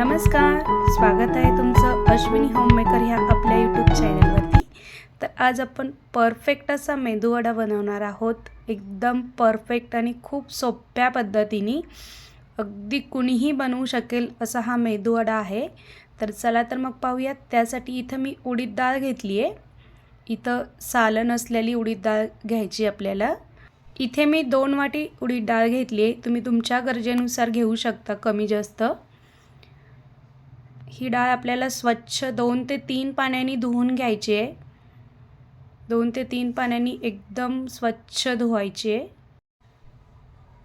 नमस्कार स्वागत आहे तुमचं अश्विनी होममेकर ह्या आपल्या यूट्यूब चॅनलवरती तर आज आपण परफेक्ट असा मेदूवडा बनवणार आहोत. एकदम परफेक्ट आणि खूप सोप्या पद्धतीने. अगदी कुणीही बनवू शकेल असा हा मेदूवडा आहे. तर चला तर मग पाहूयात. त्यासाठी इथं मी उडीद डाळ घेतली आहे. इथं सालं नसलेली उडीद डाळ घ्यायची आपल्याला. इथे मी दोन वाटी उडीद डाळ घेतली आहे. तुम्ही तुमच्या गरजेनुसार घेऊ शकता कमी जास्त. ही डाळ आपल्याला स्वच्छ दोन ते तीन पाण्याने धुवून घ्यायची आहे. दोन ते तीन पाण्याने एकदम स्वच्छ धुवायची आहे.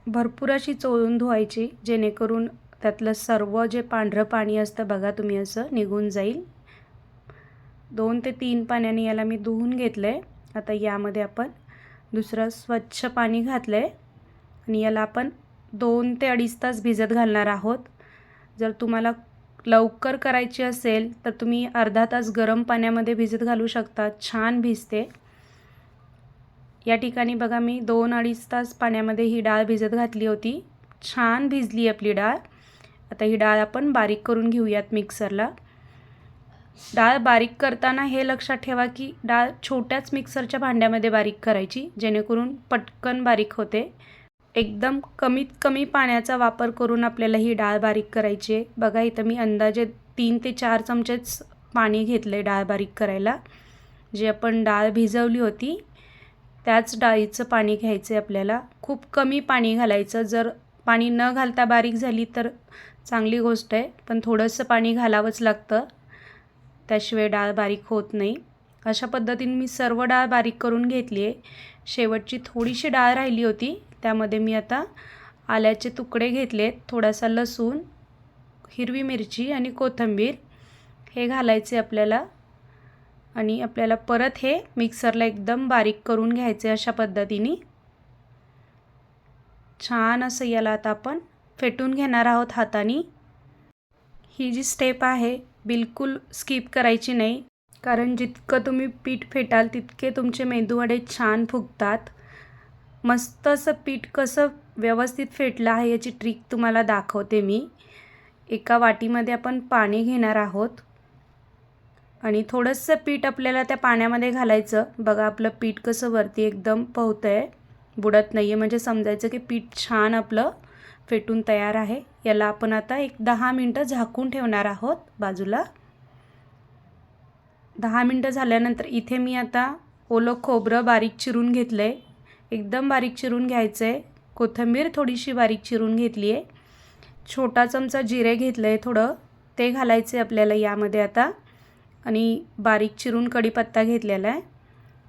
भरपूर अशी चोळून धुवायची जेणेकरून त्यातलं सर्व जे पांढरं पाणी असतं बघा तुम्ही असं निघून जाईल. दोन ते तीन पाण्याने याला मी धुवून घेतलं आहे आता यामध्ये आपण दुसरं स्वच्छ पाणी घातलं आहे आणि याला आपण दोन ते अडीच तास भिजत घालणार आहोत. जर तुम्हाला लवकर करायची असेल तर तुम्ही अर्धा तास गरम पाण्यामध्ये भिजत घालू शकता. छान भिजते. या ठिकाणी बघा मी दोन अडीच तास पाण्यामध्ये ही डाळ भिजत घातली होती. छान भिजली आपली डाळ. आता ही डाळ आपण बारीक करून घेऊयात मिक्सरला. डाळ बारीक करताना हे लक्षात ठेवा की डाळ छोट्याच मिक्सरच्या भांड्यामध्ये बारीक करायची जेणेकरून पटकन बारीक होते. एकदम कमीत कमी पाण्याचा वापर करून आपल्याला ही डाळ बारीक करायची आहे. बघा इथं मी अंदाजे तीन ते चार चमचेच पाणी घेतलं आहे डाळ बारीक करायला. जे आपण डाळ भिजवली होती त्याच डाळीचं पाणी घ्यायचं आहे आपल्याला. खूप कमी पाणी घालायचं. जर पाणी न घालता बारीक झाली तर चांगली गोष्ट आहे पण थोडंसं पाणी घालावंच लागतं. त्याशिवाय डाळ बारीक होत नाही. अशा पद्धतीने मी सर्व डाळ बारीक करून घेतली आहे शेवटची थोडीशी डाळ राहिली होती त्यामध्ये मी आता आल्याचे तुकडे घेतलेत. थोडासा लसूण हिरवी मिरची आणि कोथिंबीर हे घालायचे आपल्याला. आणि आपल्याला परत हे मिक्सरला एकदम बारीक करून घ्यायचे अशा पद्धतीने. छान असं याला आता आपण फेटून घेणार आहोत हाताने. ही जी स्टेप आहे बिलकुल स्किप करायची नाही. कारण जितकं तुम्ही पीठ फेटाल तितके तुमचे मेंदूवडे छान फुगतात. मस्त असं पीठ कसं व्यवस्थित फेटलं आहे याची ट्रिक तुम्हाला दाखवते मी. एका वाटीमध्ये आपण पाणी घेणार आहोत. आणि थोडंसं पीठ आपल्याला त्या पाण्यामध्ये घालायचं. बघा आपलं पीठ कसं वरती एकदम पोहतं आहे बुडत नाही आहे म्हणजे समजायचं की पीठ छान आपलं फेटून तयार आहे. याला आपण आता एक दहा मिनटं झाकून ठेवणार आहोत बाजूला. दहा मिनटं झाल्यानंतर इथे मी आता ओलं खोबरं बारीक चिरून घेतलं आहे एकदम बारीक चिरून घ्यायचं आहे कोथिंबीर थोडीशी बारीक चिरून घेतली आहे छोटा चमचा जिरे घेतलं आहे थोडं. ते घालायचे आपल्याला यामध्ये आता. आणि बारीक चिरून कढीपत्ता घेतलेला आहे.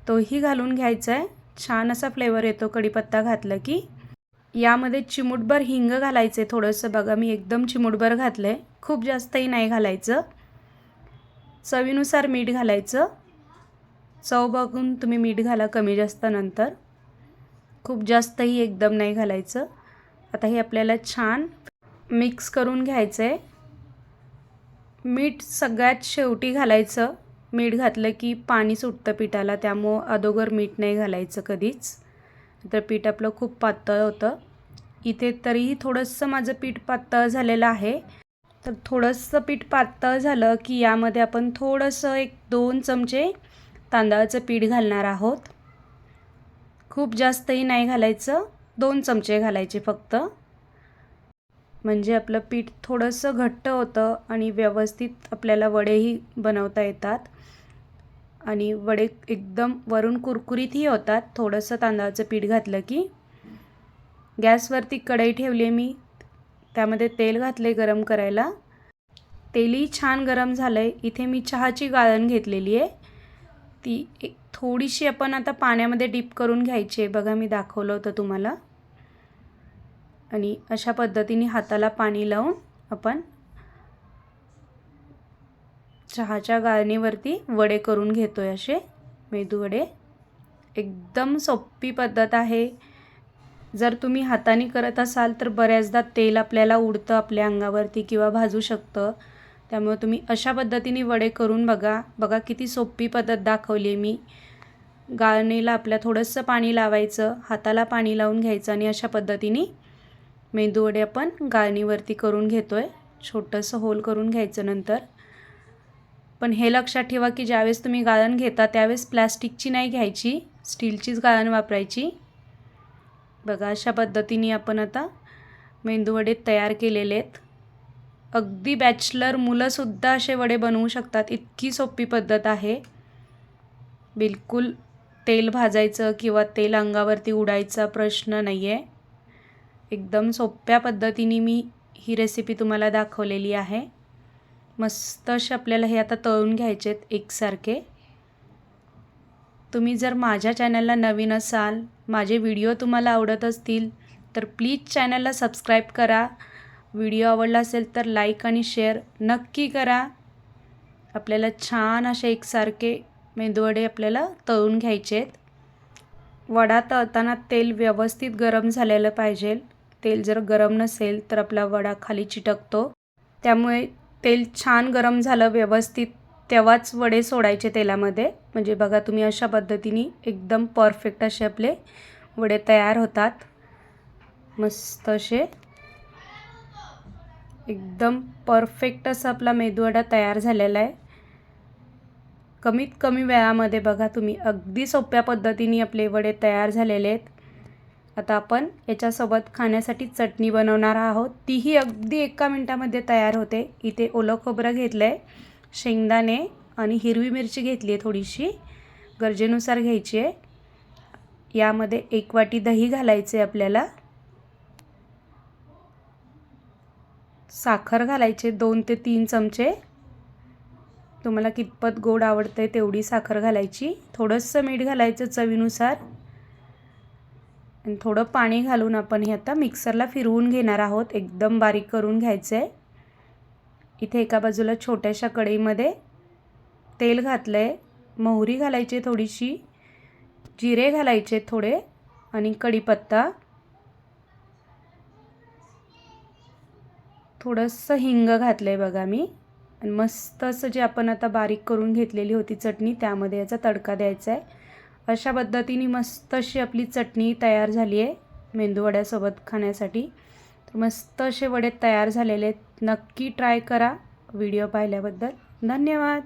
तोही घालून घ्यायचा आहे छान असा फ्लेवर येतो कढीपत्ता घातलं की. यामध्ये चिमूटभर हिंग घालायचं आहे थोडंसं. बघा मी एकदम चिमूटभर घातलं आहे खूप जास्तही नाही घालायचं. चवीनुसार मीठ घालायचं. चव बघून तुम्ही मीठ घाला कमी जास्त नंतर. खूप जास्तही एकदम नाही घालायचं. आता हे आपल्याला छान मिक्स करून घ्यायचं आहे मीठ सगळ्यात शेवटी घालायचं. मीठ घातलं की पाणी सुटतं पिठाला त्यामुळं अदोगर मीठ नाही घालायचं कधीच. तर पीठ आपलं खूप पातळ होतं. इथे तरीही थोडंसं माझं पीठ पातळ झालेलं आहे. तर थोडंसं पीठ पातळ झालं की यामध्ये आपण थोडंसं एक दोन चमचे तांदळाचं पीठ घालणार आहोत. खूप जास्तही नाही घालायचं. दोन चमचे घालायचे फक्त. म्हणजे आपलं पीठ थोडंसं घट्ट होतं आणि व्यवस्थित आपल्याला वडेही बनवता येतात. आणि वडे एकदम वरून कुरकुरीतही होतात. थोडंसं तांदळाचं पीठ घातलं की. गॅसवरती कढई ठेवली मी. त्यामध्ये तेल घातले गरम करायला. तेलही छान गरम झालं आहे इथे मी चहाची गाळण घेतलेली आहे ती एक थोडीशी आपण आता पाण्यामध्ये डीप करून घ्यायची आहे. बघा मी दाखवलं होतं तुम्हाला. आणि अशा पद्धतीने हाताला पाणी लावून आपण चहाच्या गाळणीवरती वडे करून घेतो आहे असे. मेदू वडे. एकदम सोपी पद्धत आहे. जर तुम्ही हाताने करत असाल तर बऱ्याचदा तेल आपल्याला उडतं आपल्या अंगावरती किंवा भाजू शकतं. त्यामुळे तुम्ही अशा पद्धतीने वडे करून बघा. बघा किती सोपी पद्धत दाखवली आहे मी. गाळणीला आपल्या थोडंसं पाणी लावायचं हाताला पाणी लावून घ्यायचं आणि अशा पद्धतीने मेंदूवडे आपण गाळणीवरती करून घेतो आहे छोटंसं होल करून घ्यायचं नंतर. पण हे लक्षात ठेवा की ज्यावेळेस तुम्ही गाळण घेता त्यावेळेस प्लॅस्टिकची नाही घ्यायची स्टीलचीच गाळण वापरायची. बघा अशा पद्धतीने आपण आता मेंदूवडे तयार केलेले आहेत. अगदी बॅचलर मुलंसुद्धा असे वडे बनवू शकतात. इतकी सोपी पद्धत आहे. बिलकुल तेल भाजायचं किंवा तेल अंगावरती उडायचा प्रश्न नाही आहे एकदम सोप्या पद्धतीने मी ही रेसिपी तुम्हाला दाखवलेली आहे. मस्त असे आपल्याला हे आता तळून घ्यायचे आहेत एकसारखे. तुम्ही जर माझ्या चॅनलला नवीन असाल माझे व्हिडिओ तुम्हाला आवडत असतील तर प्लीज चॅनलला सबस्क्राईब करा. व्हिडिओ आवडला असेल तर लाईक आणि शेअर नक्की करा. आपल्याला छान असे एकसारखे मेंदूवडे आपल्याला तळून घ्यायचे आहेत. वडा तळताना तेल व्यवस्थित गरम झालेलं पाहिजे. तेल जर गरम नसेल तर आपला वडा खाली चिटकतो. त्यामुळे तेल छान गरम झालं व्यवस्थित तेव्हाच वडे सोडायचे तेलामध्ये. म्हणजे बघा तुम्ही अशा पद्धतीने एकदम परफेक्ट असे आपले वडे तयार होतात. मस्त असे. एकदम परफेक्ट असा आपला मेदूवडा तयार झालेला आहे. कमीत कमी वेळामध्ये बघा तुम्ही. अगदी सोप्या पद्धतीने आपले वडे तयार झालेले आहेत. आता आपण याच्यासोबत खाण्यासाठी चटणी बनवणार आहोत. तीही अगदी एका मिनटामध्ये तयार होते. इथे ओलं खोबरं घेतलं आहे शेंगदाणे आणि हिरवी मिरची घेतली आहे थोडीशी. गरजेनुसार घ्यायची आहे. यामध्ये एक वाटी दही घालायचे आपल्याला. साखर घालायचे दोन ते तीन चमचे. तुम्हाला कितपत गोड आवडतं आहे तेवढी साखर घालायची. थोडंसं मीठ घालायचं चवीनुसार. आणि थोडं पाणी घालून आपण हे आता मिक्सरला फिरवून घेणार आहोत. एकदम बारीक करून घ्यायचं आहे इथे एका बाजूला छोट्याशा कढईमध्ये तेल घातलं आहे मोहरी घालायची थोडीशी. जिरे घालायचे थोडे. आणि कढीपत्ता. थोडंसं हिंग घातलं आहे बघा मी. आणि मस्त असं जे आपण आता बारीक करून घेतलेली होती चटणी त्यामध्ये याचा तडका द्यायचा आहे. अशा पद्धतीने मस्त अशी आपली चटणी तयार झाली आहे मेंदूवड्यासोबत खाण्यासाठी. तर मस्त असे वडे तयार झालेले आहेत. नक्की ट्राय करा व्हिडिओ पाहिल्याबद्दल. धन्यवाद!